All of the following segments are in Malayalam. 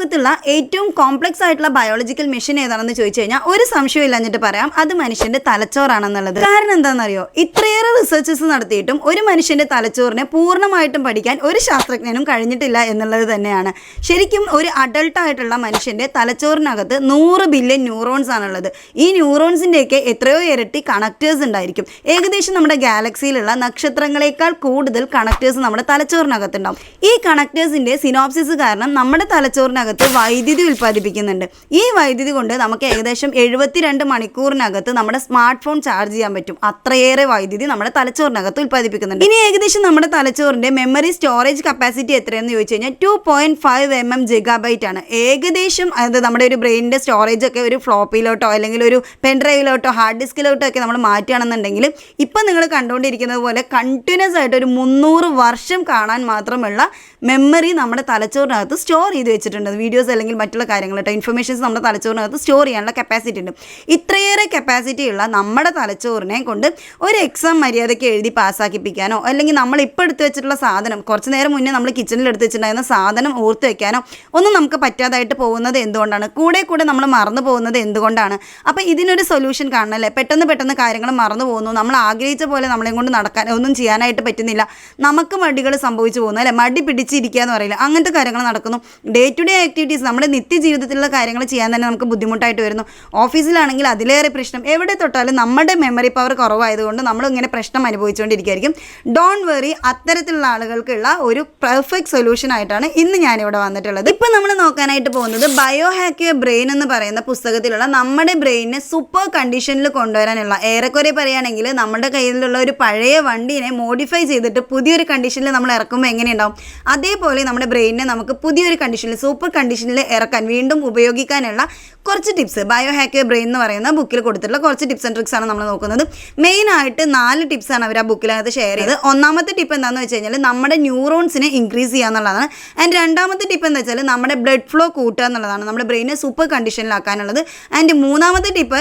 ലോകത്തുള്ള ഏറ്റവും കോംപ്ലക്സ് ആയിട്ടുള്ള ബയോളജിക്കൽ മെഷീൻ ഏതാണെന്ന് ചോദിച്ചു കഴിഞ്ഞാൽ ഒരു സംശയം ഇല്ലാഞ്ഞിട്ട് പറയാം. അത് മനുഷ്യന്റെ തലച്ചോറാണെന്നുള്ളത്. കാരണം എന്താണെന്നറിയോ? ഇത്രയേറെ റിസർച്ചസ് നടത്തിയിട്ടും ഒരു മനുഷ്യന്റെ തലച്ചോറിനെ പൂർണമായിട്ടും പഠിക്കാൻ ഒരു ശാസ്ത്രജ്ഞനും കഴിഞ്ഞിട്ടില്ല എന്നുള്ളത് തന്നെയാണ്. ശരിക്കും ഒരു അഡൾട്ട് ആയിട്ടുള്ള മനുഷ്യന്റെ തലച്ചോറിനകത്ത് നൂറ് ബില്യൺ ന്യൂറോൺസ് ആണുള്ളത്. ഈ ന്യൂറോൺസിന്റെയൊക്കെ എത്രയോ ഇരട്ടി കണക്റ്റേഴ്സ് ഉണ്ടായിരിക്കും. ഏകദേശം നമ്മുടെ ഗാലക്സിയിലുള്ള നക്ഷത്രങ്ങളെക്കാൾ കൂടുതൽ കണക്റ്റേഴ്സ് നമ്മുടെ തലച്ചോറിനകത്തുണ്ടാവും. ഈ കണക്റ്റേഴ്സിന്റെ സിനോപ്സിസ് കാരണം നമ്മുടെ തലച്ചോറിനകത്ത് വൈദ്യുതി ഉൽപ്പാദിപ്പിക്കുന്നുണ്ട്. ഈ വൈദ്യുതി കൊണ്ട് നമുക്ക് ഏകദേശം എഴുപത്തിരണ്ട് മണിക്കൂറിനകത്ത് നമ്മുടെ സ്മാർട്ട് ഫോൺ ചാർജ് ചെയ്യാൻ പറ്റും. അത്രയേറെ വൈദ്യുതി നമ്മുടെ തലച്ചോറിനകത്ത് ഉൽപ്പാദിപ്പിക്കുന്നുണ്ട്. ഇനി ഏകദേശം നമ്മുടെ തലച്ചോറിന്റെ മെമ്മറി സ്റ്റോറേജ് കപ്പാസിറ്റി എത്രയെന്ന് ചോദിച്ചു കഴിഞ്ഞാൽ two point five M M gigabyte ആണ്. ഏകദേശം അത് നമ്മുടെ ഒരു ബ്രെയിനിന്റെ സ്റ്റോറേജ് ഒക്കെ ഒരു ഫ്ലോപ്പിലോട്ടോ അല്ലെങ്കിൽ ഒരു പെൻഡ്രൈവിലോട്ടോ ഹാർഡ് ഡിസ്കിലോട്ടോ ഒക്കെ നമ്മൾ മാറ്റുകയാണെന്നുണ്ടെങ്കിൽ ഇപ്പം നിങ്ങൾ കണ്ടുകൊണ്ടിരിക്കുന്നത് പോലെ കണ്ടിന്യൂസ് ആയിട്ട് ഒരു മുന്നൂറ് വർഷം കാണാൻ മാത്രമുള്ള മെമ്മറി നമ്മുടെ തലച്ചോറിനകത്ത് സ്റ്റോർ ചെയ്ത് വെച്ചിട്ടുണ്ട്. വീഡിയോസ് അല്ലെങ്കിൽ മറ്റുള്ള കാര്യങ്ങൾ കേട്ടോ ഇൻഫർമേഷൻസ് നമ്മുടെ തലച്ചോറിനകത്ത് സ്റ്റോർ ചെയ്യാനുള്ള കപ്പാസിറ്റി ഉണ്ട്. ഇത്രയേറെ കപ്പാസിറ്റി ഉള്ള നമ്മുടെ തലച്ചോറിനെ കൊണ്ട് ഒരു എക്സാം മര്യാദയ്ക്ക് എഴുതി പാസ്സാക്കിപ്പിക്കാനോ അല്ലെങ്കിൽ നമ്മൾ ഇപ്പോൾ എടുത്തു വെച്ചിട്ടുള്ള സാധനം കുറച്ച് നേരം മുന്നേ നമ്മൾ കിച്ചണിൽ എടുത്ത് വെച്ചിട്ടുണ്ടായിരുന്ന സാധനം ഓർത്ത് വെക്കാനോ ഒന്നും നമുക്ക് പറ്റാതായിട്ട് പോകുന്നത് എന്തുകൊണ്ടാണ്? കൂടെ കൂടെ നമ്മൾ മറന്നു പോകുന്നത് എന്തുകൊണ്ടാണ്? അപ്പോൾ ഇതിനൊരു സൊല്യൂഷൻ കാണണമല്ലേ പെട്ടെന്ന് പെട്ടെന്ന് കാര്യങ്ങൾ മറന്നു പോകുന്നു. നമ്മൾ ആഗ്രഹിച്ച പോലെ നമ്മളെ കൊണ്ട് നടക്കാൻ ഒന്നും ചെയ്യാനായിട്ട് പറ്റുന്നില്ല. നമുക്ക് മടികൾ സംഭവിച്ചു പോകുന്നു അല്ലേ? മടി പിടിച്ചിരിക്കുക എന്ന് പറയില്ല. അങ്ങനത്തെ കാര്യങ്ങൾ നടക്കുന്നു. ഡേ ടു ഡേ ആക്ടിവിറ്റീസ് നമ്മുടെ നിത്യജീവിതത്തിലുള്ള കാര്യങ്ങൾ ചെയ്യാൻ തന്നെ നമുക്ക് ബുദ്ധിമുട്ടായിട്ട് വരുന്നു. ഓഫീസിലാണെങ്കിൽ അതിലേറെ പ്രശ്നം. എവിടെ തൊട്ടാലും നമ്മുടെ മെമ്മറി പവർ കുറവായതുകൊണ്ട് നമ്മൾ ഇങ്ങനെ പ്രശ്നം അനുഭവിച്ചുകൊണ്ടിരിക്കുകയായിരിക്കും. ഡോണ്ട് വെറി അത്തരത്തിലുള്ള ആളുകൾക്കുള്ള ഒരു പെർഫെക്റ്റ് സൊല്യൂഷൻ ആയിട്ടാണ് ഇന്ന് ഞാനിവിടെ വന്നിട്ടുള്ളത്. ഇപ്പം നമ്മൾ നോക്കാനായിട്ട് പോകുന്നത് ബയോ ഹാക്ക് യുവർ ബ്രെയിൻ എന്ന് പറയുന്ന പുസ്തകത്തിലുള്ള നമ്മുടെ ബ്രെയിനിനെ സൂപ്പർ കണ്ടീഷനിൽ കൊണ്ടുവരാനുള്ള ഏറെക്കുറെ പറയുകയാണെങ്കിൽ നമ്മുടെ കയ്യിലുള്ള ഒരു പഴയ വണ്ടിനെ മോഡിഫൈ ചെയ്തിട്ട് പുതിയൊരു കണ്ടീഷനിൽ നമ്മൾ ഇറക്കുമ്പോൾ എങ്ങനെയുണ്ടാവും? അതേപോലെ നമ്മുടെ ബ്രെയിനിനെ നമുക്ക് പുതിയൊരു കണ്ടീഷനിൽ സൂപ്പർ കണ്ടീഷനിൽ ഇറക്കാൻ വീണ്ടും ഉപയോഗിക്കാനുള്ള കുറച്ച് ടിപ്സ് ബയോ ഹാക്ക് ബ്രെയിൻ എന്ന് പറയുന്ന ബുക്കിൽ കൊടുത്തിട്ടുള്ള കുറച്ച് ടിപ്സ് ആൻഡ് ട്രിക്സ് ആണ് നമ്മൾ നോക്കുന്നത്. മെയിൻ ആയിട്ട് നാല് ടിപ്സ് ആണ് അവർ ആ ബുക്കിലകത്ത് ഷെയർ ചെയ്തത്. ഒന്നാമത്തെ ടിപ്പ് എന്താണെന്ന് വെച്ച് കഴിഞ്ഞാൽ നമ്മുടെ ന്യൂറോൺസിനെ ഇൻക്രീസ് ചെയ്യുക എന്നുള്ളതാണ്. ആൻഡ് രണ്ടാമത്തെ ടിപ്പ് എന്താ വെച്ചാൽ നമ്മുടെ ബ്ലഡ് ഫ്ലോ കൂട്ടുക എന്നുള്ളതാണ്. നമ്മുടെ ബ്രെയിനെ സൂപ്പർ കണ്ടീഷനിലാക്കാനുള്ളത് ആൻഡ് മൂന്നാമത്തെ ടിപ്പ്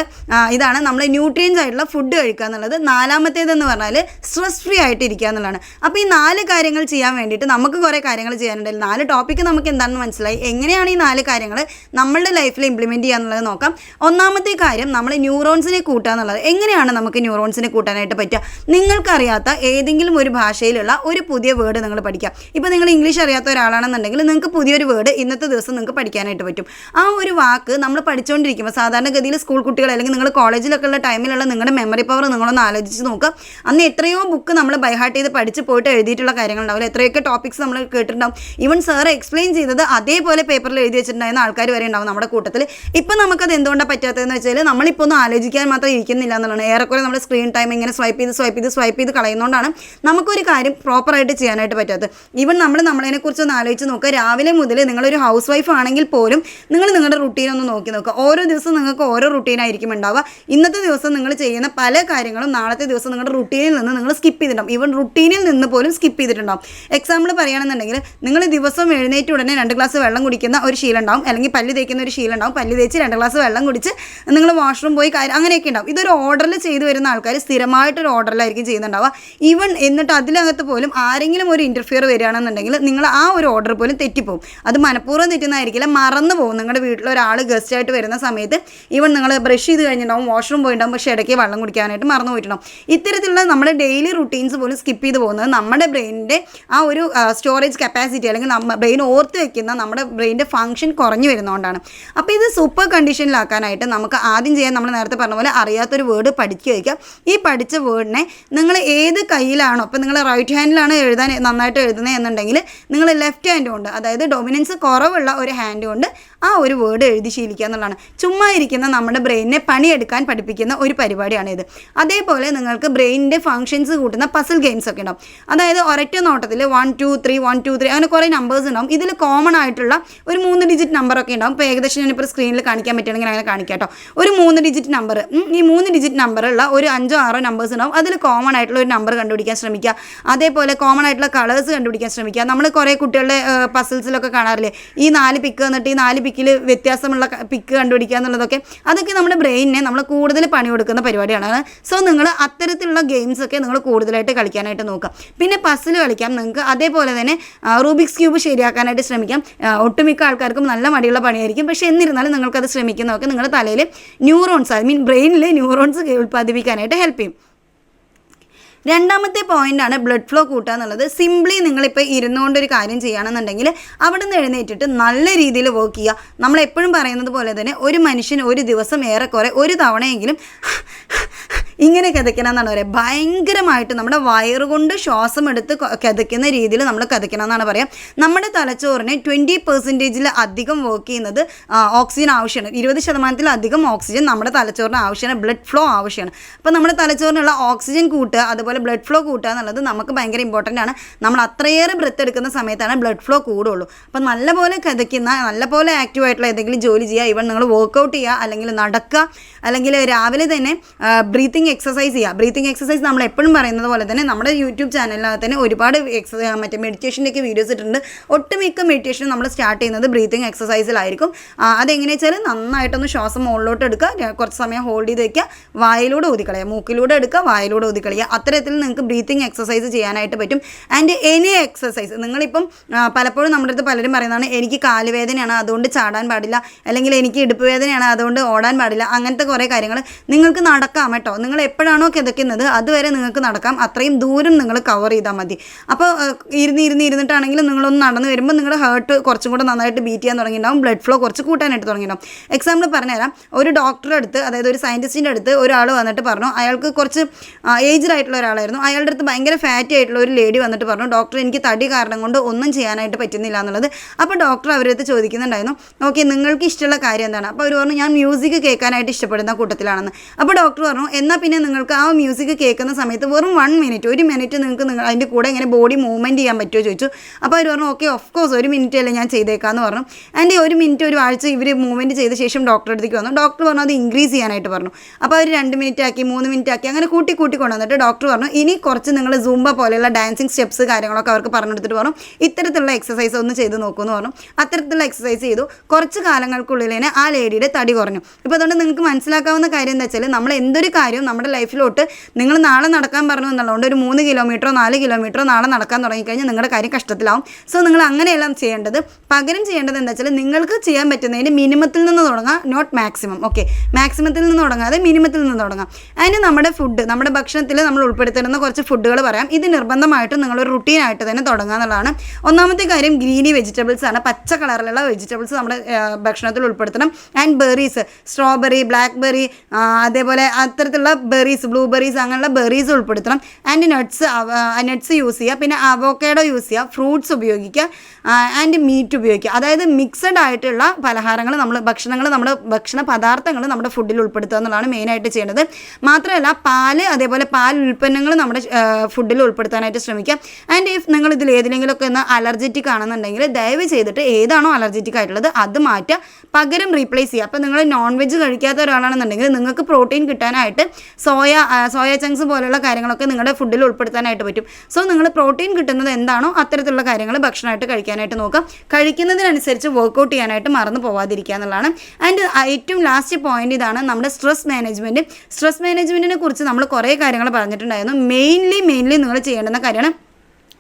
ഇതാണ് നമ്മൾ ന്യൂട്രിയൻസ് ആയിട്ടുള്ള ഫുഡ് കഴിക്കുക എന്നുള്ളത്. നാലാമത്തേതെന്ന് പറഞ്ഞാൽ സ്ട്രെസ് ഫ്രീ ആയിട്ട് ഇരിക്കുക എന്നുള്ളതാണ്. അപ്പോൾ ഈ നാല് കാര്യങ്ങൾ ചെയ്യാൻ വേണ്ടിയിട്ട് നമുക്ക് കുറേ കാര്യങ്ങൾ ചെയ്യാനുണ്ട്. നാല് ടോപ്പിക്ക് നമുക്ക് എന്താണെന്ന് മനസ്സിലായി? എങ്ങനെയാണ് ഈ നാല് കാര്യങ്ങൾ നമ്മളുടെ ലൈഫിൽ ഇംപ്ലിമെന്റ് ചെയ്യുക എന്നുള്ളത് നോക്കാം. ഒന്നാമത്തെ കാര്യം നമ്മൾ ന്യൂറോൺസിനെ കൂട്ടുക എന്നുള്ളത്. എങ്ങനെയാണ് നമുക്ക് ന്യൂറോൺസിനെ കൂട്ടാനായിട്ട് പറ്റുക? നിങ്ങൾക്കറിയാത്ത ഏതെങ്കിലും ഒരു ഭാഷയിലുള്ള ഒരു പുതിയ വേർഡ് നിങ്ങൾ പഠിക്കുക. ഇപ്പോൾ നിങ്ങൾ ഇംഗ്ലീഷ് അറിയാത്ത ഒരാളാണെന്നുണ്ടെങ്കിൽ നിങ്ങൾക്ക് പുതിയൊരു വേർഡ് ഇന്നത്തെ ദിവസം നിങ്ങൾക്ക് പഠിക്കാനായിട്ട് പറ്റും. ആ ഒരു വാക്ക് നമ്മൾ പഠിച്ചുകൊണ്ടിരിക്കുമ്പോൾ സാധാരണഗതിയിൽ സ്കൂൾ കുട്ടികൾ അല്ലെങ്കിൽ നിങ്ങൾ കോളേജിലൊക്കെ ഉള്ള ടൈമിലുള്ള നിങ്ങളുടെ മെമ്മറി പവർ നിങ്ങളൊന്ന് ആലോചിച്ച് നോക്കുക. അന്ന് എത്രയോ ബുക്ക് നമ്മൾ ബൈഹാർട്ട് ചെയ്ത് പഠിച്ച് പോയിട്ട് എഴുതിയിട്ടുള്ള കാര്യങ്ങളുണ്ടാവില്ല? എത്രയൊക്കെ ടോപ്പിക്സ് നമ്മൾ കേട്ടിട്ടുണ്ടാവും. ഈവൻ സാർ എക്സ്പ്ലെയിൻ ചെയ്തത് അതേപോലെ പേപ്പറിൽ എഴുതി വെച്ചിട്ടുണ്ടായിരുന്ന ആൾക്കാർ വരെ ഉണ്ടാവും നമ്മുടെ കൂട്ടത്തിൽ ഇപ്പം നമുക്കത് എന്തുകൊണ്ടാണ് പറ്റാത്തതെന്ന് വെച്ചാൽ നമ്മളിപ്പോൾ ഒന്ന് ആലോചിക്കാൻ മാത്രം ഇരിക്കുന്നില്ല എന്നുള്ളതാണ്. ഏറെക്കുറെ നമ്മൾ സ്ക്രീൻ ടൈം ഇങ്ങനെ സ്വൈപ്പ് ചെയ്ത് സ്വൈപ്പ് ചെയ്ത് സ്വൈപ്പ് ചെയ്ത് കളയുന്നതുകൊണ്ടാണ് നമുക്കൊരു കാര്യം പ്രോപ്പറായിട്ട് ചെയ്യാനായിട്ട് പറ്റാത്തത്. ഈവൻ നമ്മൾ നമ്മളതിനെക്കുറിച്ച് ഒന്ന് ആലോചിച്ച് നോക്കുക. രാവിലെ മുതൽ നിങ്ങളൊരു ഹൗസ് വൈഫ് ആണെങ്കിൽ പോലും നിങ്ങൾ നിങ്ങളുടെ റുട്ടീൻ ഒന്ന് നോക്കി നോക്കുക. ഓരോ ദിവസം നിങ്ങൾക്ക് ഓരോ റുട്ടീനായിരിക്കും ഉണ്ടാവുക. ഇന്നത്തെ ദിവസം നിങ്ങൾ ചെയ്യുന്ന പല കാര്യങ്ങളും നാളത്തെ ദിവസം നിങ്ങളുടെ റുട്ടീനിൽ നിന്ന് നിങ്ങൾ സ്കിപ്പ് ചെയ്തിട്ടുണ്ടാവും. ഈവൻ റുട്ടീനിൽ നിന്ന് പോലും സ്കിപ്പ് ചെയ്തിട്ടുണ്ടാവും. എക്സാമ്പിൾ പറയുകയാണെന്നുണ്ടെങ്കിൽ നിങ്ങൾ ദിവസം എഴുന്നേറ്റ് ഉടനെ രണ്ട് ഗ്ലാസ് വെള്ളം കുടിക്കുന്ന ഒരു ശീലം ഉണ്ടാവും. അല്ലെങ്കിൽ പല്ല് തേക്കുന്ന ഒരു ശീലം ഉണ്ടാവും. പല്ല് തേച്ച് രണ്ട് ഗ്ലാസ് വെള്ളം കുടിച്ച് നിങ്ങൾ വാഷ്റൂം പോയി കാര്യം അങ്ങനെയൊക്കെ ഉണ്ടാവും. ഇതൊരു ഓർഡറിൽ ചെയ്തു വരുന്ന ആൾക്കാർ സ്ഥിരമായിട്ടൊരു ഓർഡറിലായിരിക്കും ചെയ്യുന്നുണ്ടാവുക. ഈവൻ എന്നിട്ട് അതിനകത്ത് പോലും ആരെങ്കിലും ഒരു ഇന്റർഫിയർ വരികയാണെന്നുണ്ടെങ്കിൽ നിങ്ങൾ ആ ഒരു ഓർഡർ പോലും തെറ്റിപ്പോവും. അത് മനഃപൂർവം തെറ്റുന്നതായിരിക്കില്ല. മറന്നു പോകും നിങ്ങളുടെ വീട്ടിൽ ഒരാൾ ഗസ്റ്റ് ആയിട്ട് വരുന്ന സമയത്ത് ഈവൻ നിങ്ങൾ ബ്രഷ് ചെയ്ത് കഴിഞ്ഞിട്ടുണ്ടാവും വാഷ്റൂം പോയിട്ടുണ്ടാവും പക്ഷേ ഇടയ്ക്ക് വെള്ളം കുടിക്കാനായിട്ട് മറന്നു പോയിട്ടുണ്ടാവും. ഇത്തരത്തിലുള്ള നമ്മുടെ ഡെയിലി റുട്ടീൻസ് പോലും സ്കിപ്പ് ചെയ്ത് പോകുന്നത് നമ്മുടെ ബ്രെയിനിന്റെ ആ ഒരു സ്റ്റോറേജ് കപ്പാസിറ്റി അല്ലെങ്കിൽ ബ്രെയിൻ ഓർത്ത് വെക്കുന്ന നമ്മുടെ ബ്രെയിനിന്റെ ഫംഗ്ഷൻ കുറഞ്ഞു വരുന്നതുകൊണ്ടാണ് അപ്പോൾ ഇത് സൂപ്പർ കണ്ടീഷനിലാക്കാനായിട്ട് നമുക്ക് ആദ്യം ചെയ്യാൻ നമ്മൾ നേരത്തെ പറഞ്ഞ പോലെ അറിയാത്തൊരു വേർഡ് പഠിച്ചു വയ്ക്കുക ഈ പഠിച്ച വേർഡിനെ നിങ്ങൾ ഏത് കയ്യിലാണോ അപ്പോൾ നിങ്ങൾ റൈറ്റ് ഹാൻഡിലാണ് എഴുതാൻ നന്നായിട്ട് എഴുതുന്നത് എന്നുണ്ടെങ്കിൽ നിങ്ങൾ ലെഫ്റ്റ് ഹാൻഡ് കൊണ്ട് അതായത് ഡൊമിനൻസ് കുറവുള്ള ഒരു ഹാൻഡ് കൊണ്ട് ആ ഒരു വേർഡ് എഴുതി ശീലിക്കുക എന്നുള്ളതാണ്. ചുമ്മാ ഇരിക്കുന്ന നമ്മുടെ ബ്രെയിനിനെ പണിയെടുക്കാൻ പഠിപ്പിക്കുന്ന ഒരു പരിപാടിയാണ് ഇത്. അതേപോലെ നിങ്ങൾക്ക് ബ്രെയിനിന്റെ ഫങ്ഷൻസ് കൂട്ടുന്ന പസിൽ ഗെയിംസ് ഒക്കെ ഉണ്ടാവും. അതായത് ഒരൊറ്റ നോട്ടത്തിൽ one two three one two three അങ്ങനെ കുറേ നമ്പേഴ്സ് ഉണ്ടാവും. ഇതിൽ കോമൺ ആയിട്ടുള്ള ഒരു മൂന്ന് ഡിജിറ്റ് നമ്പറൊക്കെ ഉണ്ടാവും. ഇപ്പോൾ ഏകദേശം ഞാനിപ്പോൾ സ്ക്രീനിൽ കാണിക്കാൻ പറ്റുകയാണെങ്കിൽ അങ്ങനെ കാണിക്കാം കേട്ടോ. ഒരു മൂന്ന് ഡിജിറ്റ് നമ്പർ ഈ മൂന്ന് ഡിജിറ്റ് നമ്പറുള്ള ഒരു അഞ്ചോ ആറോ നമ്പേഴ്സ് ഉണ്ടാവും. അതിൽ കോമൺ ആയിട്ടുള്ള ഒരു നമ്പർ കണ്ടുപിടിക്കാൻ ശ്രമിക്കുക. അതേപോലെ കോമൺ ആയിട്ടുള്ള കളേഴ്സ് കണ്ടുപിടിക്കാൻ ശ്രമിക്കുക. നമ്മൾ കുറേ കുട്ടികളുടെ പസിൽസിലൊക്കെ കാണാറില്ലേ? ഈ നാല് പിക്ക് വന്നിട്ട് ഈ നാല് പിക്കിൽ വ്യത്യാസമുള്ള പിക്ക് കണ്ടുപിടിക്കുക എന്നുള്ളതൊക്കെ അതൊക്കെ നമ്മുടെ ബ്രെയിനിനെ നമ്മൾ കൂടുതൽ പണി കൊടുക്കുന്ന പരിപാടിയാണ് സോ നിങ്ങൾ അത്തരത്തിലുള്ള ഗെയിംസ് ഒക്കെ നിങ്ങൾ കൂടുതലായിട്ട് കളിക്കാനായിട്ട് നോക്കുക. പിന്നെ പസിൽ കളിക്കാം. നിങ്ങൾക്ക് അതേപോലെ തന്നെ റൂബിക്സ് ക്യൂബ് ശരിയാക്കാനായിട്ട് ശ്രമിക്കാം. ഒട്ടുമിക്ക ആൾക്കാർക്കും നല്ല മടിയുള്ള പണിയായിരിക്കും. പക്ഷേ എന്നിരുന്നാലും നിങ്ങൾക്കത് ശ്രമിക്കുന്നതൊക്കെ നിങ്ങളുടെ തലയിൽ ന്യൂറോൺസ് ഐ മീൻ ബ്രെയിനിൽ ന്യൂറോൺസ് ഉൽപ്പാദിപ്പിക്കാനായിട്ട് ഹെൽപ്പ് ചെയ്യും. രണ്ടാമത്തെ പോയിന്റ് ആണ് ബ്ലഡ് ഫ്ലോ കൂട്ടുക എന്നുള്ളത്. സിംപ്ലി നിങ്ങളിപ്പോൾ ഇരുന്നുകൊണ്ട് ഒരു കാര്യം ചെയ്യുകയാണെന്നുണ്ടെങ്കിൽ അവിടെ നിന്ന് എഴുന്നേറ്റിട്ട് നല്ല രീതിയിൽ വർക്ക് ചെയ്യുക. നമ്മൾ എപ്പോഴും പറയുന്നത് പോലെ തന്നെ ഒരു മനുഷ്യൻ ഒരു ദിവസം ഏറെക്കുറെ ഒരു തവണയെങ്കിലും ഇങ്ങനെ കിതയ്ക്കണം എന്നാണ് പറയുക. ഭയങ്കരമായിട്ട് നമ്മുടെ വയറുകൊണ്ട് ശ്വാസം എടുത്ത് കിതയ്ക്കുന്ന രീതിയിൽ നമ്മൾ കിതയ്ക്കണം എന്നാണ് പറയുക. നമ്മുടെ തലച്ചോറിന് ട്വന്റി പെർസെന്റേജിൽ അധികം വർക്ക് ചെയ്യുന്നത് ഓക്സിജൻ ആവശ്യമാണ്. ഇരുപത് ശതമാനത്തിലധികം ഓക്സിജൻ നമ്മുടെ തലച്ചോറിന് ആവശ്യമാണ്. ബ്ലഡ് ഫ്ലോ ആവശ്യമാണ്. അപ്പോൾ നമ്മുടെ തലച്ചോറിനുള്ള ഓക്സിജൻ കൂട്ടുക അതുപോലെ ബ്ലഡ് ഫ്ലോ കൂട്ടുക എന്നുള്ളത് നമുക്ക് ഭയങ്കര ഇമ്പോർട്ടന്റ് ആണ്. നമ്മൾ അത്രയേറെ ബ്രത്ത് എടുക്കുന്ന സമയത്താണ് ബ്ലഡ് ഫ്ലോ കൂടുള്ളൂ. അപ്പോൾ നല്ലപോലെ കിതയ്ക്കുന്ന നല്ലപോലെ ആക്റ്റീവ് ആയിട്ടുള്ള ഏതെങ്കിലും ജോലി ചെയ്യുക. ഇവൺ നിങ്ങൾ വർക്കൗട്ട് ചെയ്യുക അല്ലെങ്കിൽ നടക്കുക അല്ലെങ്കിൽ രാവിലെ തന്നെ ബ്രീത്തിങ് എക്സസൈസ് ചെയ്യുക ബ്രീത്തിങ് എക്സസൈസ് നമ്മൾ എപ്പോഴും പറയുന്നത് പോലെ തന്നെ നമ്മുടെ യൂട്യൂബ് ചാനലിനകത്ത് തന്നെ ഒരുപാട് എക്സസൈസ് മറ്റേ മെഡിറ്റേഷന്റെയൊക്കെ വീഡിയോസ് ഇട്ടിട്ടുണ്ട്. ഒട്ടുമിക്ക മെഡിറ്റേഷൻ നമ്മൾ സ്റ്റാർട്ട് ചെയ്യുന്നത് ബ്രീത്തിങ് എക്സസൈസിലായിരിക്കും ആ, അതെങ്ങനെയാ വെച്ചാൽ നന്നായിട്ടൊന്ന് ശ്വാസം മുകളിലോട്ട് എടുക്കുക. കുറച്ച് സമയം ഹോൾഡ് ചെയ്ത് വയ്ക്കുക വായിലൂടെ ഊതിക്കളയുക. മൂക്കിലൂടെ എടുക്കുക. വായിലൂടെ ഊതിക്കളയുക. അത്തരത്തിൽ നിങ്ങൾക്ക് ബ്രീത്തിങ് എക്സസൈസ് ചെയ്യാനായിട്ട് പറ്റും. ആൻഡ് എനി എക്സസൈസ് നിങ്ങളിപ്പം പലപ്പോഴും നമ്മുടെ അടുത്ത് പലരും പറയുന്നതാണ് എനിക്ക് കാലുവേദനയാണ് അതുകൊണ്ട് ചാടാൻ പാടില്ല. അല്ലെങ്കിൽ എനിക്ക് ഇടുപ്പ് വേദനയാണ് അതുകൊണ്ട് ഓടാൻ പാടില്ല. അങ്ങനത്തെ കുറേ കാര്യങ്ങൾ നിങ്ങൾക്ക് നടക്കാം കേട്ടോ. നിങ്ങൾ എപ്പോഴാണോ കിതയ്ക്കുന്നത് അതുവരെ നിങ്ങൾക്ക് നടക്കാം. അത്രയും ദൂരം നിങ്ങൾ കവർ ചെയ്താൽ മതി. അപ്പോൾ ഇരുന്ന് ഇരുന്ന് ഇരുന്നിട്ടാണെങ്കിലും നിങ്ങളൊന്ന് നടന്ന് വരുമ്പോൾ നിങ്ങളുടെ ഹേർട്ട് കുറച്ചും കൂടെ നന്നായിട്ട് ബീറ്റ് ചെയ്യാൻ തുടങ്ങിയിട്ടുണ്ടാവും. ബ്ലഡ് ഫ്ലോ കുറച്ച് കൂട്ടാനായിട്ട് തുടങ്ങിയിട്ടുണ്ടാവും. എക്സാമ്പിൾ പറഞ്ഞുതരാം. ഒരു ഡോക്ടറുടെ അടുത്ത് അതായത് ഒരു സയന്റിസ്റ്റിന്റെ അടുത്ത് ഒരാൾ വന്നിട്ട് പറഞ്ഞു അയാൾക്ക് കുറച്ച് ഏജ്ഡ് ആയിട്ടുള്ള ഒരാളായിരുന്നു. അയാളുടെ അടുത്ത് ഭയങ്കര ഫാറ്റി ആയിട്ടുള്ള ഒരു ലേഡി വന്നിട്ട് പറഞ്ഞു ഡോക്ടർ എനിക്ക് തടി കാരണം കൊണ്ട് ഒന്നും ചെയ്യാനായിട്ട് പറ്റുന്നില്ല എന്നുള്ളത്. അപ്പോൾ ഡോക്ടർ അവരടുത്ത് ചോദിക്കുന്നുണ്ടായിരുന്നു ഓക്കെ നിങ്ങൾക്ക് ഇഷ്ടമുള്ള കാര്യം എന്താണ്? അപ്പോൾ അവർ പറഞ്ഞു ഞാൻ മ്യൂസിക് കേൾക്കാനായിട്ട് ഇഷ്ടപ്പെടുന്ന കൂട്ടത്തിലാണെന്ന്. അപ്പോൾ ഡോക്ടർ പറഞ്ഞു എന്നാൽ പിന്നെ നിങ്ങൾക്ക് ആ മ്യൂസിക് കേൾക്കുന്ന സമയത്ത് വെറും വൺ മിനിറ്റ് ഒരു മിനിറ്റ് നിങ്ങൾക്ക് നിങ്ങൾ അതിന്റെ കൂടെ ഇങ്ങനെ ബോഡി മൂവ്മെന്റ് ചെയ്യാൻ പറ്റുമോ ചോദിച്ചു. അപ്പോൾ അവർ പറഞ്ഞു ഓക്കെ ഓഫ് കോഴ്സ് ഒരു മിനിറ്റ് അല്ലേ ഞാൻ ചെയ്തേക്കാന്ന് പറഞ്ഞു. ആൻഡ് ഒരു മിനിറ്റ് ഒരു ആഴ്ച ഇവർ മൂവ്മെന്റ് ചെയ്ത ശേഷം ഡോക്ടറെ അടുത്തേക്ക് വന്നു. ഡോക്ടർ പറഞ്ഞു അത് ഇൻക്രീസ് ചെയ്യാനായിട്ട് പറഞ്ഞു. അപ്പോൾ അവർ രണ്ട് മിനിറ്റ് ആക്കി മൂന്ന് മിനിറ്റ് ആക്കി അങ്ങനെ കൂട്ടി കൂട്ടി കൊണ്ടുവന്നിട്ട് ഡോക്ടർ പറഞ്ഞു ഇനി കുറച്ച് നിങ്ങൾ സൂംബ പോലെയുള്ള ഡാൻസിങ് സ്റ്റെപ്സ് കാര്യങ്ങളൊക്കെ അവർക്ക് പറഞ്ഞെടുത്തിട്ട് പറഞ്ഞു. ഇത്തരത്തിലുള്ള എക്സസൈസ് ഒന്ന് ചെയ്ത് നോക്കുമെന്ന് പറഞ്ഞു. അത്തരത്തിലുള്ള എക്സസൈസ് ചെയ്തു. കുറച്ച് കാലങ്ങൾക്കുള്ളിൽ തന്നെ ആ ലേഡിയുടെ തടി കുറഞ്ഞു. ഇപ്പോൾ അതുകൊണ്ട് നിങ്ങൾക്ക് മനസ്സിലാക്കാവുന്ന കാര്യം എന്താ വെച്ചാൽ നമ്മൾ എന്തൊരു കാര്യവും നമ്മുടെ ലൈഫിലോട്ട് നിങ്ങൾ നാളെ നടക്കാൻ പറഞ്ഞു എന്നുള്ളതുകൊണ്ട് ഒരു മൂന്ന് കിലോമീറ്ററോ നാല് കിലോമീറ്ററോ നാളെ നടക്കാൻ തുടങ്ങിക്കഴിഞ്ഞാൽ നിങ്ങളുടെ കാര്യം കഷ്ടത്തിലാവും. സോ നിങ്ങൾ അങ്ങനെയെല്ലാം ചെയ്യേണ്ടത് പകരം ചെയ്യേണ്ടത് എന്താ വെച്ചാൽ നിങ്ങൾക്ക് ചെയ്യാൻ പറ്റുന്നതിന് മിനിമത്തിൽ നിന്ന് തുടങ്ങാം നോട്ട് മാക്സിമം ഓക്കെ മാക്സിമത്തിൽ നിന്ന് തുടങ്ങാതെ മിനിമത്തിൽ നിന്ന് തുടങ്ങാം. അതിന് നമ്മുടെ ഫുഡ് നമ്മുടെ ഭക്ഷണത്തിൽ നമ്മൾ ഉൾപ്പെടുത്തുന്ന കുറച്ച് ഫുഡുകൾ പറയാം. ഇത് നിർബന്ധമായിട്ടും നിങ്ങളൊരു റുട്ടീനായിട്ട് തന്നെ തുടങ്ങുക എന്നുള്ളതാണ്. ഒന്നാമത്തെ കാര്യം ഗ്രീനി വെജിറ്റബിൾസ് ആണ്. പച്ച കളറിലുള്ള വെജിറ്റബിൾസ് നമ്മുടെ ഭക്ഷണത്തിൽ ഉൾപ്പെടുത്തണം. And berries strawberry blackberry അതേപോലെ അത്തരത്തിലുള്ള ബെറീസ് ബ്ലൂബെറീസ് അങ്ങനെയുള്ള ബെറീസ് ഉൾപ്പെടുത്തണം. ആൻഡ് നട്ട്സ് നട്ട്സ് യൂസ് ചെയ്യുക. പിന്നെ അവോക്കേഡോ യൂസ് ചെയ്യുക. ഫ്രൂട്ട്സ് ഉപയോഗിക്കുക. ആൻഡ് മീറ്റ് ഉപയോഗിക്കുക. അതായത് മിക്സഡ് ആയിട്ടുള്ള പലഹാരങ്ങൾ നമ്മൾ ഭക്ഷണങ്ങൾ നമ്മുടെ ഭക്ഷണ പദാർത്ഥങ്ങൾ നമ്മുടെ ഫുഡിൽ ഉൾപ്പെടുത്തുക എന്നുള്ളതാണ് മെയിനായിട്ട് ചെയ്യേണ്ടത്. മാത്രമല്ല പാൽ അതേപോലെ പാൽ ഉൽപ്പന്നങ്ങൾ നമ്മുടെ ഫുഡിൽ ഉൾപ്പെടുത്താനായിട്ട് ശ്രമിക്കുക. ആൻഡ് ഇഫ് നിങ്ങൾ ഇതിൽ ഏതിലെങ്കിലുമൊക്കെ ഒന്ന് അലർജറ്റിക് ആണെന്നുണ്ടെങ്കിൽ ദയവ് ചെയ്തിട്ട് ഏതാണോ അലർജറ്റിക് ആയിട്ടുള്ളത് അത് മാറ്റുക. പകരം റീപ്ലേസ് ചെയ്യുക. അപ്പോൾ നിങ്ങൾ നോൺ വെജ് കഴിക്കാത്ത ഒരാളാണെന്നുണ്ടെങ്കിൽ നിങ്ങൾക്ക് പ്രോട്ടീൻ കിട്ടാനായിട്ട് സോയ സോയ ചങ്ക്സ് പോലുള്ള കാര്യങ്ങളൊക്കെ നിങ്ങളുടെ ഫുഡിൽ ഉൾപ്പെടുത്താനായിട്ട് പറ്റും. സോ നിങ്ങൾ പ്രോട്ടീൻ കിട്ടുന്നത് എന്താണോ അത്തരത്തിലുള്ള കാര്യങ്ങൾ ഭക്ഷണമായിട്ട് കഴിക്കാനായിട്ട് നോക്കുക കഴിക്കുന്നതിനനുസരിച്ച് വർക്കൗട്ട് ചെയ്യാനായിട്ട് മറന്നു പോവാതിരിക്കുക എന്നുള്ളതാണ്. ആൻഡ് ഏറ്റവും ലാസ്റ്റ് പോയിന്റ് ഇതാണ് നമ്മുടെ സ്ട്രെസ് മാനേജ്മെന്റ് സ്ട്രെസ് മാനേജ്മെന്റിനെ കുറിച്ച് നമ്മൾ കുറേ കാര്യങ്ങൾ പറഞ്ഞിട്ടുണ്ടായിരുന്നു. മെയിൻലി മെയിൻലി നിങ്ങൾ ചെയ്യേണ്ടുന്ന കാര്യമാണ്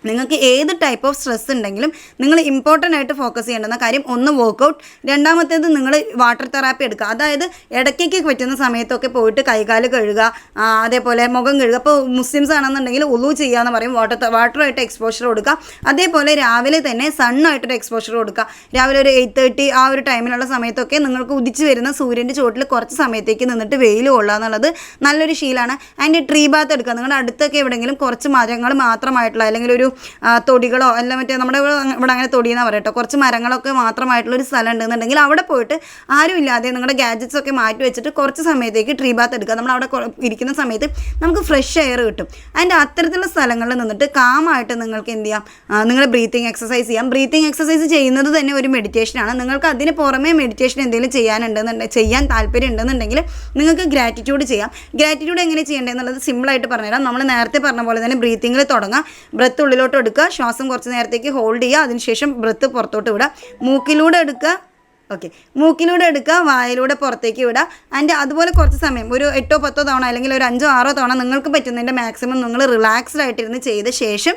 നിങ്ങൾക്ക് ഏത് ടൈപ്പ് ഓഫ് സ്ട്രെസ് ഉണ്ടെങ്കിലും നിങ്ങൾ ഇമ്പോർട്ടന്റ് ആയിട്ട് ഫോക്കസ് ചെയ്യേണ്ടുന്ന കാര്യം ഒന്ന് വർക്കൗട്ട് രണ്ടാമത്തേത് നിങ്ങൾ വാട്ടർ തെറാപ്പി എടുക്കുക. അതായത് ഇടയ്ക്കൊക്കെ പറ്റുന്ന സമയത്തൊക്കെ പോയിട്ട് കൈകാൽ കഴുകുക അതേപോലെ മുഖം കഴുകുക. അപ്പോൾ മുസ്ലിംസ് ആണെന്നുണ്ടെങ്കിൽ ഉളു ചെയ്യുക എന്ന് പറയും. വാട്ടർ വാട്ടറായിട്ട് എക്സ്പോഷർ കൊടുക്കുക. അതേപോലെ രാവിലെ തന്നെ സണ്ണായിട്ടൊരു എക്സ്പോഷർ കൊടുക്കുക. രാവിലെ ഒരു എയ്റ്റ് തേർട്ടി ആ ഒരു ടൈമിലുള്ള സമയത്തൊക്കെ നിങ്ങൾക്ക് ഉദിച്ച് വരുന്ന സൂര്യന്റെ ചുവട്ടിൽ കുറച്ച് സമയത്തേക്ക് നിന്നിട്ട് വെയിൽ കൊള്ളുക എന്നുള്ളത് നല്ലൊരു ശീലമാണ്. അതിന്റെ ട്രീ ബാത്ത് എടുക്കുക. നിങ്ങളുടെ അടുത്തൊക്കെ എവിടെയെങ്കിലും കുറച്ച് മരങ്ങൾ മാത്രമായിട്ടുള്ള അല്ലെങ്കിൽ ഒരു തൊടികളോ അല്ല മറ്റേ നമ്മുടെ ഇവിടെ അങ്ങ- ഇവിടെ അങ്ങനെ തൊടിയെന്നാണ് പറയട്ടോ കുറച്ച് മരങ്ങളൊക്കെ മാത്രമായിട്ടുള്ള ഒരു സ്ഥലം ഉണ്ടെന്നുണ്ടെങ്കിൽ അവിടെ പോയിട്ട് ആരും ഇല്ലാതെ നിങ്ങളുടെ ഗാഡ്ജറ്റ്സ് ഒക്കെ മാറ്റി വെച്ചിട്ട് കുറച്ച് സമയത്തേക്ക് ട്രീ ബാത്ത് എടുക്കുക. നമ്മൾ അവിടെ ഇരിക്കുന്ന സമയത്ത് നമുക്ക് ഫ്രഷ് എയർ കിട്ടും. അതിന്റെ അത്തരത്തിലുള്ള സ്ഥലങ്ങളിൽ നിന്നിട്ട് കാമായിട്ട് നിങ്ങൾക്ക് എന്ത് ചെയ്യാം? നിങ്ങൾ ബ്രീത്തിങ് എക്സസൈസ് ചെയ്യാം. ബ്രീത്തിങ് എക്സസൈസ് ചെയ്യുന്നത് തന്നെ ഒരു മെഡിറ്റേഷനാണ് നിങ്ങൾക്ക് അതിന് പുറമേ മെഡിറ്റേഷൻ എന്തെങ്കിലും ചെയ്യാനുണ്ടെന്നുണ്ടെങ്കിൽ ചെയ്യാൻ താല്പര്യം ഉണ്ടെന്നുണ്ടെങ്കിൽ നിങ്ങൾക്ക് ഗ്രാറ്റിറ്റ്യൂഡ് ചെയ്യാം. ഗ്രാറ്റിറ്റ്യൂഡ് എങ്ങനെ ചെയ്യേണ്ടതെന്നുള്ളത് സിമ്പിളായിട്ട് പറഞ്ഞുതരാം. നമ്മൾ നേരത്തെ പറഞ്ഞ പോലെ തന്നെ ബ്രീത്തിങ്ങിൽ തുടങ്ങാം. ബ്രത്ത് ഉള്ളിലോട്ട് എടുക്കുക. ശ്വാസം കുറച്ച് നേരത്തേക്ക് ഹോൾഡ് ചെയ്യുക. അതിനുശേഷം ബ്രത്ത് പുറത്തോട്ട് വിടുക. മൂക്കിലൂടെ എടുക്കുക. ഓക്കെ മൂക്കിലൂടെ എടുക്കുക വായിലൂടെ പുറത്തേക്ക് വിടുക. ആൻഡ് അതുപോലെ കുറച്ച് സമയം ഒരു എട്ടോ പത്തോ തവണ അല്ലെങ്കിൽ ഒരു അഞ്ചോ ആറോ തവണ നിങ്ങൾക്ക് പറ്റുന്നതിന്റെ മാക്സിമം നിങ്ങൾ റിലാക്സ്ഡ് ആയിട്ടിരുന്ന് ചെയ്ത ശേഷം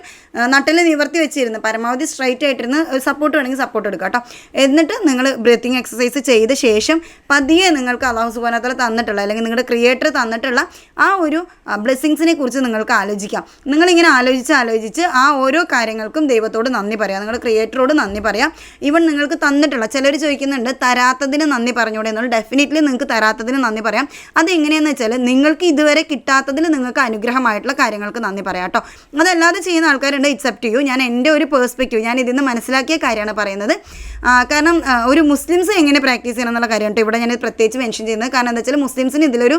നട്ടിൽ നിവർത്തി വെച്ചിരുന്ന് പരമാവധി സ്ട്രൈറ്റ് ആയിട്ടിരുന്ന് സപ്പോർട്ട് വേണമെങ്കിൽ സപ്പോർട്ട് എടുക്കുക കേട്ടോ. എന്നിട്ട് നിങ്ങൾ ബ്രീത്തിങ് എക്സസൈസ് ചെയ്ത ശേഷം പതിയെ നിങ്ങൾക്ക് അള്ളാഹു സുബാനത്തല തന്നിട്ടുള്ള അല്ലെങ്കിൽ നിങ്ങളുടെ ക്രിയേറ്റർ തന്നിട്ടുള്ള ആ ഒരു ബ്ലെസ്സിങ്സിനെ കുറിച്ച് നിങ്ങൾക്ക് ആലോചിക്കാം. നിങ്ങളിങ്ങനെ ആലോചിച്ച് ആലോചിച്ച് ആ ഓരോ കാര്യങ്ങൾക്കും ദൈവത്തോട് നന്ദി പറയാം. നിങ്ങളുടെ ക്രിയേറ്ററോട് നന്ദി പറയാം. ഈവൻ നിങ്ങൾക്ക് തന്നിട്ടുള്ള ചിലർ ചോദിക്കുന്നുണ്ട് തരാത്തതിന് നന്ദി പറഞ്ഞൂടെ എന്നുള്ളത് ഡെഫിനറ്റ്ലി നിങ്ങൾക്ക് തരാത്തതിന് നന്ദി പറയാം. അത് എങ്ങനെയെന്ന് വെച്ചാൽ നിങ്ങൾക്ക് ഇതുവരെ കിട്ടാത്തതിൽ നിങ്ങൾക്ക് അനുഗ്രഹമായിട്ടുള്ള കാര്യങ്ങൾക്ക് നന്ദി പറയാം കേട്ടോ. അതല്ലാതെ ചെയ്യുന്ന ആൾക്കാരുണ്ട് ഇറ്റ്സെപ്റ്റ് ചെയ്യൂ ഞാൻ എന്റെ ഒരു പേഴ്സ്പെക്റ്റീവ് ഞാൻ ഇതിൽ നിന്ന് മനസ്സിലാക്കിയ കാര്യമാണ് പറയുന്നത്. കാരണം ഒരു മുസ്ലിംസ് എങ്ങനെ പ്രാക്ടീസ് ചെയ്യണം എന്നുള്ള കാര്യമാണ് ഇവിടെ ഞാൻ പ്രത്യേകിച്ച് മെൻഷൻ ചെയ്യുന്നത്. കാരണം എന്താ വെച്ചാൽ മുസ്ലിംസിന് ഇതിലൊരു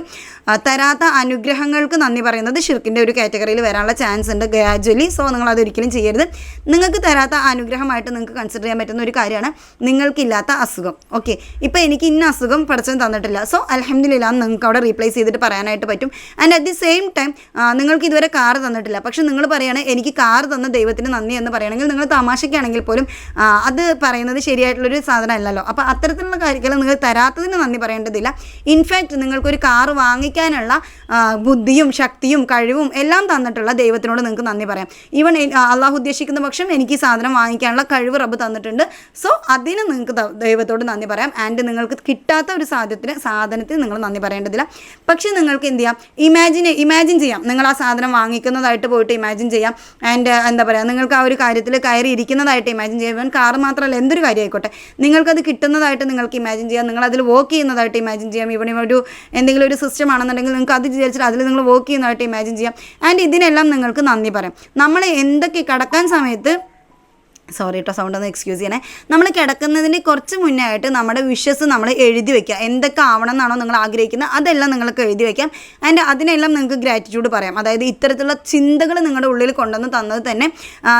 തരാത്ത അനുഗ്രഹങ്ങൾക്ക് നന്ദി പറയുന്നത് ഷിർക്കിന്റെ ഒരു കാറ്റഗറിയിൽ വരാനുള്ള ചാൻസ് ഉണ്ട് ഗ്രാജ്വലി സോ നിങ്ങൾ അതൊരിക്കലും ചെയ്യരുത്. നിങ്ങൾക്ക് തരാത്ത അനുഗ്രഹമായിട്ട് നിങ്ങൾക്ക് കൺസിഡർ ചെയ്യാൻ പറ്റുന്ന ഒരു കാര്യമാണ് നിങ്ങൾക്കില്ലാത്ത അസുഖം. ഓക്കെ ഇപ്പോൾ എനിക്ക് ഇന്ന അസുഖം പഠിച്ചത് തന്നിട്ടില്ല. സോ അലഹമ്മദില്ല നിങ്ങൾക്ക് അവിടെ റീപ്ലേസ് ചെയ്തിട്ട് പറയാനായിട്ട് പറ്റും. And at the same time നിങ്ങൾക്ക് ഇതുവരെ കാർ തന്നിട്ടില്ല. പക്ഷെ നിങ്ങൾ പറയുകയാണ് എനിക്ക് കാർ തന്ന ദൈവത്തിന് നന്ദി എന്ന് പറയുകയാണെങ്കിൽ നിങ്ങൾ തമാശയ്ക്കാണെങ്കിൽ പോലും അത് പറയുന്നത് ശരിയായിട്ടുള്ളൊരു സാധനം അല്ലല്ലോ. അപ്പോൾ അത്തരത്തിലുള്ള കാര്യങ്ങൾ നിങ്ങൾ തരാത്തതിന് നന്ദി പറയേണ്ടതില്ല. ഇൻഫാക്റ്റ് നിങ്ങൾക്കൊരു കാർ വാങ്ങിക്കാനുള്ള ബുദ്ധിയും ശക്തിയും കഴിവും എല്ലാം തന്നിട്ടുള്ള ദൈവത്തിനോട് നിങ്ങൾക്ക് നന്ദി പറയാം. ഈവൻ അള്ളാഹു ഉദ്ദേശിക്കുന്ന പക്ഷം എനിക്ക് ഈ സാധനം വാങ്ങിക്കാനുള്ള കഴിവ് റബ്ബ് തന്നിട്ടുണ്ട്. സോ അതിന് നിങ്ങൾക്ക് ദ- ദൈവത്തോട് നന്ദി പറയാം. ആൻഡ് നിങ്ങൾക്ക് കിട്ടാത്ത ഒരു സാധ്യത്തിന് സാധനത്തിന് നിങ്ങൾ നന്ദി പറയേണ്ടതില്ല. പക്ഷേ നിങ്ങൾക്ക് എന്ത് ചെയ്യാം? ഇമാജിൻ ഇമാജിൻ ചെയ്യാം. നിങ്ങൾ ആ സാധനം വാങ്ങിക്കുന്നതായിട്ട് പോയിട്ട് ഇമാജിൻ ചെയ്യാം. ആൻഡ് എന്താ പറയുക നിങ്ങൾക്ക് ആ ഒരു കാര്യത്തിൽ കയറി ഇരിക്കുന്നതായിട്ട് ഇമാജിൻ ചെയ്യാം. കാർ മാത്രമല്ല എന്തൊരു കാര്യമായിക്കോട്ടെ. നിങ്ങൾക്കത് കിട്ടുന്നതായിട്ട് നിങ്ങൾക്ക് ഇമാജിൻ ചെയ്യാം. നിങ്ങൾ അതിൽ വർക്ക് ചെയ്യുന്നതായിട്ട് ഇമാജിൻ ചെയ്യാം. ഇവിടെ ഒരു എന്തെങ്കിലും ഒരു സിസ്റ്റം ആണെന്നുണ്ടെങ്കിൽ നിങ്ങൾക്ക് അത് വിചാരിച്ചിട്ട് അതിൽ നിങ്ങൾ വർക്ക് ചെയ്യുന്നതായിട്ട് ഇമാജിൻ ചെയ്യാം. ആൻഡ് ഇതിനെല്ലാം നിങ്ങൾക്ക് നന്ദി പറയാം. നമ്മൾ എന്തൊക്കെ കടക്കാൻ സമയത്ത് സോറി കേട്ടോ സൗണ്ട് ഒന്ന് എക്സ്ക്യൂസ് ചെയ്യണേ. നമ്മൾ കിടക്കുന്നതിന് കുറച്ച് മുന്നേ ആയിട്ട് നമ്മുടെ വിഷസ് നമ്മൾ എഴുതി വെക്കുക. എന്തൊക്കെ ആവണം എന്നാണോ നിങ്ങൾ ആഗ്രഹിക്കുന്നത് അതെല്ലാം നിങ്ങൾക്ക് എഴുതി വെക്കാം. ആൻഡ് അതിനെല്ലാം നിങ്ങൾക്ക് ഗ്രാറ്റിറ്റ്യൂഡ് പറയാം. അതായത് ഇത്തരത്തിലുള്ള ചിന്തകൾ നിങ്ങളുടെ ഉള്ളിൽ കൊണ്ടുവന്ന് തന്നത് തന്നെ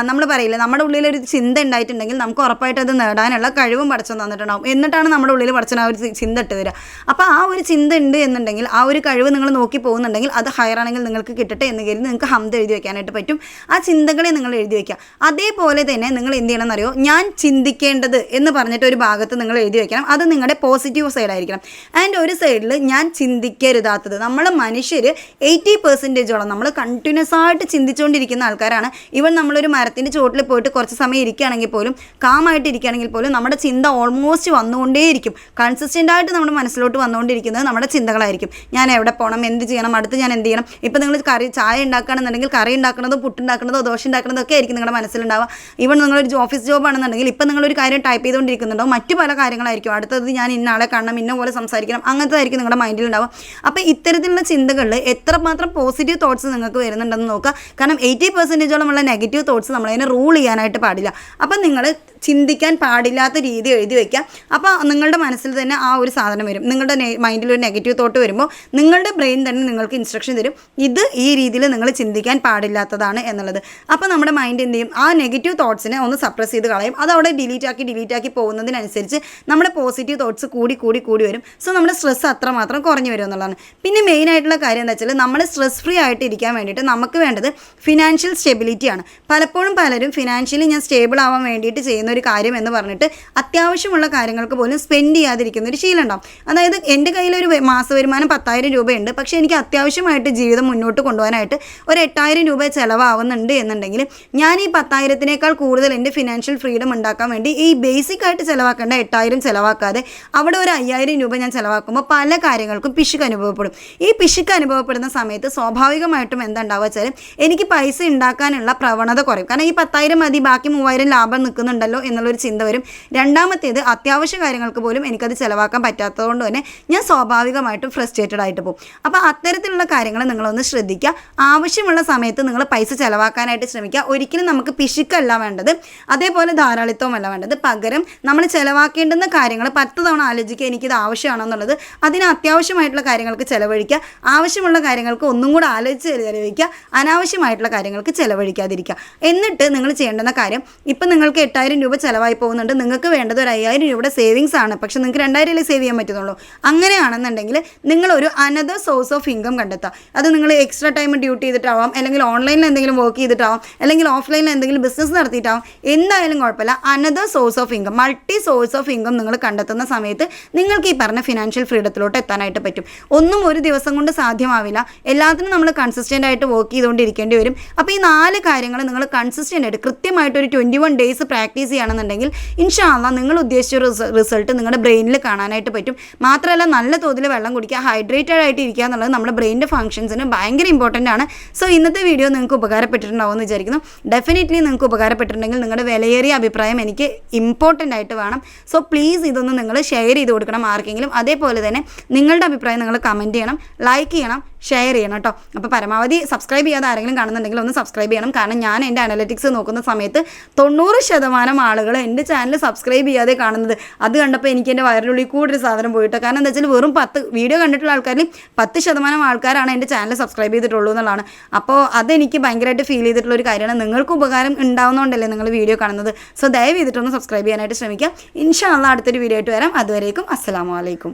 നമ്മൾ പറയില്ല നമ്മുടെ ഉള്ളിൽ ഒരു ചിന്ത ഉണ്ടായിട്ടുണ്ടെങ്കിൽ നമുക്ക് ഉറപ്പായിട്ട് അത് നേടാനുള്ള കഴിവും പഠിച്ചു തന്നിട്ടുണ്ടാവും. എന്നിട്ടാണ് നമ്മുടെ ഉള്ളിൽ പഠിച്ചാൽ ആ ഒരു ചിന്ത ഇട്ട് വരിക. അപ്പോൾ ആ ഒരു ചിന്ത ഉണ്ട് എന്നുണ്ടെങ്കിൽ ആ ഒരു കഴിവ് നിങ്ങൾ നോക്കി പോകുന്നുണ്ടെങ്കിൽ അത് ഹയർ ആണെങ്കിൽ നിങ്ങൾക്ക് കിട്ടട്ടെ എന്ന് കരുതി നിങ്ങൾക്ക് ഹംദ് എഴുതി വെക്കാനായിട്ട് പറ്റും. ആ ചിന്തകളെ നിങ്ങൾ എഴുതി വെക്കുക. അതേപോലെ തന്നെ നിങ്ങൾ എന്ത് ചെയ്യണം എന്നറിയോ ഞാൻ ചിന്തിക്കേണ്ടത് എന്ന് പറഞ്ഞിട്ട് ഒരു ഭാഗത്ത് നിങ്ങൾ എഴുതി വെക്കണം. അത് നിങ്ങളുടെ പോസിറ്റീവ് സൈഡായിരിക്കണം ആൻഡ് ഒരു സൈഡിൽ ഞാൻ ചിന്തിക്കരുതാത്തത്. നമ്മൾ മനുഷ്യർ എയ്റ്റി പെർസെന്റേജോളം നമ്മൾ കണ്ടിന്യൂസ് ആയിട്ട് ചിന്തിച്ചുകൊണ്ടിരിക്കുന്ന ആൾക്കാരാണ്. ഇവൻ നമ്മളൊരു മരത്തിന്റെ ചുവട്ടിൽ പോയിട്ട് കുറച്ച് സമയം ഇരിക്കുകയാണെങ്കിൽ പോലും കാമായിട്ട് ഇരിക്കുകയാണെങ്കിൽ പോലും നമ്മുടെ ചിന്ത ഓൾമോസ്റ്റ് വന്നുകൊണ്ടേയിരിക്കും. കൺസിസ്റ്റന്റ് ആയിട്ട് നമ്മുടെ മനസ്സിലോട്ട് വന്നുകൊണ്ടിരിക്കുന്നത് നമ്മുടെ ചിന്തകളായിരിക്കും. ഞാൻ എവിടെ പോകണം എന്ത് ചെയ്യണം? അടുത്ത് ഞാൻ എന്ത് ചെയ്യണം? ഇപ്പം നിങ്ങൾ കറി ചായ ഉണ്ടാക്കുകയാണെന്നുണ്ടെങ്കിൽ കറി ഉണ്ടാക്കുന്നതോ പുട്ടുണ്ടാക്കുന്നതോ ദോശ ഉണ്ടാക്കുന്നതൊക്കെ ആയിരിക്കും നിങ്ങളുടെ മനസ്സിലുണ്ടാവുക. ഈവൻ നിങ്ങളൊരു ഓഫീസ് ജോബ് ആണെന്നുണ്ടെങ്കിൽ ഇപ്പം നിങ്ങളൊരു കാര്യം ടൈപ്പ് ചെയ്തുകൊണ്ടിരിക്കുന്നുണ്ടോ മറ്റു പല കാര്യങ്ങളായിരിക്കും. അടുത്തത് ഞാൻ ഇന്ന ആളെ കാണണം ഇന്ന പോലെ സംസാരിക്കണം അങ്ങനത്തെ നിങ്ങളുടെ മൈൻഡിൽ ഉണ്ടാവും അപ്പോൾ ഇത്തരത്തിലുള്ള ചിന്തകളിൽ എത്രമാത്രം പോസിറ്റീവ് തോട്ട്സ് നിങ്ങൾക്ക് വരുന്നുണ്ടെന്ന് നോക്കുക. കാരണം എയ്റ്റി പെർസെന്റേജോളം ഉള്ള നെഗറ്റീവ് തോട്ട്സ് നമ്മളതിനെ റൂൾ ചെയ്യാനായിട്ട് പാടില്ല. അപ്പം നിങ്ങൾ ചിന്തിക്കാൻ പാടില്ലാത്ത രീതി എഴുതി വയ്ക്കുക അപ്പോൾ നിങ്ങളുടെ മനസ്സിൽ തന്നെ ആ ഒരു സാധനം വരും. നിങ്ങളുടെ മൈൻഡിൽ ഒരു നെഗറ്റീവ് തോട്ട് വരുമ്പോൾ നിങ്ങളുടെ ബ്രെയിൻ തന്നെ നിങ്ങൾക്ക് ഇൻസ്ട്രക്ഷൻ തരും. ഇത് ഈ രീതിയിൽ നിങ്ങൾ ചിന്തിക്കാൻ പാടില്ലാത്തതാണ് എന്നുള്ളത്. അപ്പോൾ നമ്മുടെ മൈൻഡ് എന്ത് ചെയ്യും? ആ നെഗറ്റീവ് തോട്ട്സിനെ ഒന്ന് സപ്രസ് ചെയ്ത് കളയും. അത് അവിടെ ഡിലീറ്റ് ആക്കി ഡിലീറ്റ് ആക്കി പോകുന്നതിനനുസരിച്ച് നമ്മുടെ പോസിറ്റീവ് തോട്ട്സ് കൂടി കൂടി കൂടി വരും. സോ നമ്മുടെ സ്ട്രെസ് അത്രമാത്രം കുറഞ്ഞു വരും എന്നുള്ളതാണ്. പിന്നെ മെയിൻ ആയിട്ടുള്ള കാര്യം എന്താ വെച്ചാൽ നമ്മൾ സ്ട്രെസ് ഫ്രീ ആയിട്ട് ഇരിക്കാൻ വേണ്ടിയിട്ട് നമുക്ക് വേണ്ടത് ഫിനാൻഷ്യൽ സ്റ്റെബിലിറ്റിയാണ് പലപ്പോഴും പലരും ഫിനാൻഷ്യലി ഞാൻ സ്റ്റേബിൾ ആവാൻ വേണ്ടിയിട്ട് ചെയ്യുന്ന ഒരു കാര്യം എന്ന് പറഞ്ഞിട്ട് അത്യാവശ്യമുള്ള കാര്യങ്ങൾക്ക് പോലും സ്പെൻഡ് ചെയ്യാതിരിക്കുന്ന ഒരു ശീലം ഉണ്ടാവും. അതായത് എന്റെ കയ്യിലൊരു മാസ വരുമാനം പത്തായിരം രൂപയുണ്ട്. പക്ഷേ എനിക്ക് അത്യാവശ്യമായിട്ട് ജീവിതം മുന്നോട്ട് കൊണ്ടുപോകാനായിട്ട് ഒരു എട്ടായിരം രൂപ ചിലവാകുന്നുണ്ട് എന്നുണ്ടെങ്കിൽ ഞാൻ ഈ പത്തായിരത്തിനേക്കാൾ കൂടുതൽ എന്റെ ഫിനാൻഷ്യൽ ഫ്രീഡം ഉണ്ടാക്കാൻ വേണ്ടി ഈ ബേസിക് ആയിട്ട് ചിലവാക്കേണ്ട എട്ടായിരം ചിലവാക്കാതെ അവിടെ ഒരു അയ്യായിരം രൂപ ഞാൻ ചിലവാക്കുമ്പോൾ പല കാര്യങ്ങൾക്കും പിശുക്ക് അനുഭവപ്പെടും. ഈ പിശുക്ക് അനുഭവപ്പെടുന്ന സമയത്ത് സ്വാഭാവികമായിട്ടും എന്താ ഉണ്ടാവുക വെച്ചാൽ എനിക്ക് പൈസ ഉണ്ടാക്കാനുള്ള പ്രവണത കുറയും. കാരണം ഈ പത്തായിരം മതി ബാക്കി മൂവായിരം ലാഭം നിൽക്കുന്നുണ്ടല്ലോ എന്നുള്ളൊരു ചിന്ത വരും. രണ്ടാമത്തേത് അത്യാവശ്യ കാര്യങ്ങൾക്ക് പോലും എനിക്കത് ചിലവാക്കാൻ പറ്റാത്തതുകൊണ്ട് തന്നെ ഞാൻ സ്വാഭാവികമായിട്ടും ഫ്രസ്ട്രേറ്റഡ് ആയിട്ട് പോകും. അപ്പോൾ അത്തരത്തിലുള്ള കാര്യങ്ങൾ നിങ്ങളൊന്ന് ശ്രദ്ധിക്കുക. ആവശ്യമുള്ള സമയത്ത് നിങ്ങൾ പൈസ ചിലവാക്കാനായിട്ട് ശ്രമിക്കുക. ഒരിക്കലും നമുക്ക് പിശുക്കല്ല വേണ്ടത്. അതേപോലെ ധാരാളിത്വമല്ല വേണ്ടത്. പകരം നമ്മൾ ചിലവാക്കേണ്ടുന്ന കാര്യങ്ങൾ പത്ത് തവണ ആലോചിക്കുക എനിക്കിത് ആവശ്യമാണെന്നുള്ളത് അതിന് അത്യാവശ്യമായിട്ടുള്ള കാര്യങ്ങൾക്ക് ചിലവഴിക്കുക. ആവശ്യമുള്ള കാര്യങ്ങൾക്ക് ഒന്നും കൂടെ ആലോചിച്ച് ചിലവഴിക്കുക. അനാവശ്യമായിട്ടുള്ള കാര്യങ്ങൾക്ക് ചിലവഴിക്കാതിരിക്കുക. എന്നിട്ട് നിങ്ങൾ ചെയ്യേണ്ടുന്ന കാര്യം ഇപ്പം നിങ്ങൾക്ക് എട്ടായിരം രൂപ രൂപ ചിലവായി പോകുന്നുണ്ട്. നിങ്ങൾക്ക് വേണ്ടത് ഒരു അയ്യായിരം രൂപയുടെ സേവിങ്സ് ആണ്. പക്ഷെ നിങ്ങൾക്ക് രണ്ടായിരം അല്ലേ സേവ് ചെയ്യാൻ പറ്റുന്നുള്ളൂ. അങ്ങനെയാണെന്നുണ്ടെങ്കിൽ നിങ്ങളൊരു അനദർ സോഴ്സ് ഓഫ് ഇൻകം കണ്ടെത്തുക. അത് നിങ്ങൾ എക്സ്ട്രാ ടൈം ഡ്യൂട്ടി ചെയ്തിട്ടാവാം അല്ലെങ്കിൽ ഓൺലൈനിൽ എന്തെങ്കിലും വർക്ക് ചെയ്തിട്ടാവാം അല്ലെങ്കിൽ ഓഫ്ലൈനിൽ എന്തെങ്കിലും ബിസിനസ് നടത്തിയിട്ടാവാം. എന്തായാലും കുഴപ്പമില്ല. Another source of income multi source of income നിങ്ങൾ കണ്ടെത്തുന്ന സമയത്ത് നിങ്ങൾക്ക് ഈ പറഞ്ഞ ഫിനാൻഷ്യൽ ഫ്രീഡത്തിലോട്ട് എത്താനായിട്ട് പറ്റും. ഒന്നും ഒരു ദിവസം കൊണ്ട് സാധ്യമാവില്ല. എല്ലാത്തിനും നമ്മൾ കൺസിസ്റ്റന്റ് ആയിട്ട് വർക്ക് ചെയ്തുകൊണ്ടിരിക്കേണ്ടി വരും. അപ്പോൾ ഈ നാല് കാര്യങ്ങൾ നിങ്ങൾ കൺസിസ്റ്റന്റ് ആയിട്ട് കൃത്യമായിട്ട് ഒരു ട്വന്റി വൺ ഡേയ്സ് പ്രാക്ടീസ് ചെയ്യുകയാണെന്നുണ്ടെങ്കിൽ ഇൻഷാല്ല നിങ്ങൾ ഉദ്ദേശിച്ച റിസൾട്ട് നിങ്ങളുടെ ബ്രെയിനിൽ കാണാനായിട്ട് പറ്റും. മാത്രമല്ല നല്ല തോതിൽ വെള്ളം കുടിക്കുക ഹൈഡ്രേറ്റഡ് ആയിട്ട് ഇരിക്കുക എന്നുള്ളത് നമ്മുടെ ബ്രെയിനിന്റെ ഫംഗ്ഷൻസിന് ഭയങ്കര ഇമ്പോർട്ടന്റ് ആണ്. സോ ഇന്നത്തെ വീഡിയോ നിങ്ങൾക്ക് ഉപകാരപ്പെട്ടിട്ടുണ്ടാവും എന്ന് വിചാരിക്കുന്നു. ഡെഫിനറ്റ്ലി നിങ്ങൾക്ക് ഉപകാരപ്പെട്ടിട്ടുണ്ടെങ്കിൽ നിങ്ങളുടെ വിലയേറിയ അഭിപ്രായം എനിക്ക് ഇമ്പോർട്ടന്റ് ആയിട്ട് വേണം. സോ പ്ലീസ് ഇതൊന്ന് നിങ്ങൾ ഷെയർ ചെയ്ത് കൊടുക്കണം ആർക്കെങ്കിലും. അതേപോലെ തന്നെ നിങ്ങളുടെ അഭിപ്രായം നിങ്ങൾ കമന്റ് ചെയ്യണം ലൈക്ക് ചെയ്യണം. ഷെയർ ചെയ്യണം കേട്ടോ. അപ്പോൾ പരമാവധി സബ്സ്ക്രൈബ് ചെയ്യാതെ ആരെങ്കിലും കാണുന്നുണ്ടെങ്കിൽ ഒന്ന് സബ്സ്ക്രൈബ് ചെയ്യണം. കാരണം ഞാൻ എന്റെ അനലറ്റിക്സ് നോക്കുന്ന സമയത്ത് തൊണ്ണൂറ് ശതമാനം ആളുകൾ എന്റെ ചാനൽ സബ്സ്ക്രൈബ് ചെയ്യാതെ കാണുന്നത്. അത് കണ്ടപ്പോൾ എനിക്ക് എന്റെ വയറിനുള്ളിൽ കൂടുതൽ സാധനം പോയിട്ട്. കാരണം എന്താ വെച്ചാൽ വെറും പത്ത് വീഡിയോ കണ്ടിട്ടുള്ള ആൾക്കാരിൽ പത്ത് ശതമാനം ആൾക്കാരാണ് എന്റെ ചാനൽ സബ്സ്ക്രൈബ് ചെയ്തിട്ടുള്ളൂ എന്നുള്ളതാണ്. അപ്പോൾ അതെനിക്ക് ഭയങ്കരമായിട്ട് ഫീൽ ചെയ്തിട്ടുള്ള ഒരു കാര്യമാണ്. നിങ്ങൾക്ക് ഉപകാരം ഉണ്ടാവുന്നതുകൊണ്ടല്ലേ നിങ്ങൾ വീഡിയോ കാണുന്നത്. സോ ദയവ് ചെയ്തിട്ടൊന്ന് സബ്സ്ക്രൈബ് ചെയ്യാനായിട്ട് ശ്രമിക്കുക. ഇൻഷാല്ല അടുത്തൊരു വീഡിയോ ആയിട്ട് വരാം. അതുവരേക്കും അസ്സാം അലൈക്കും.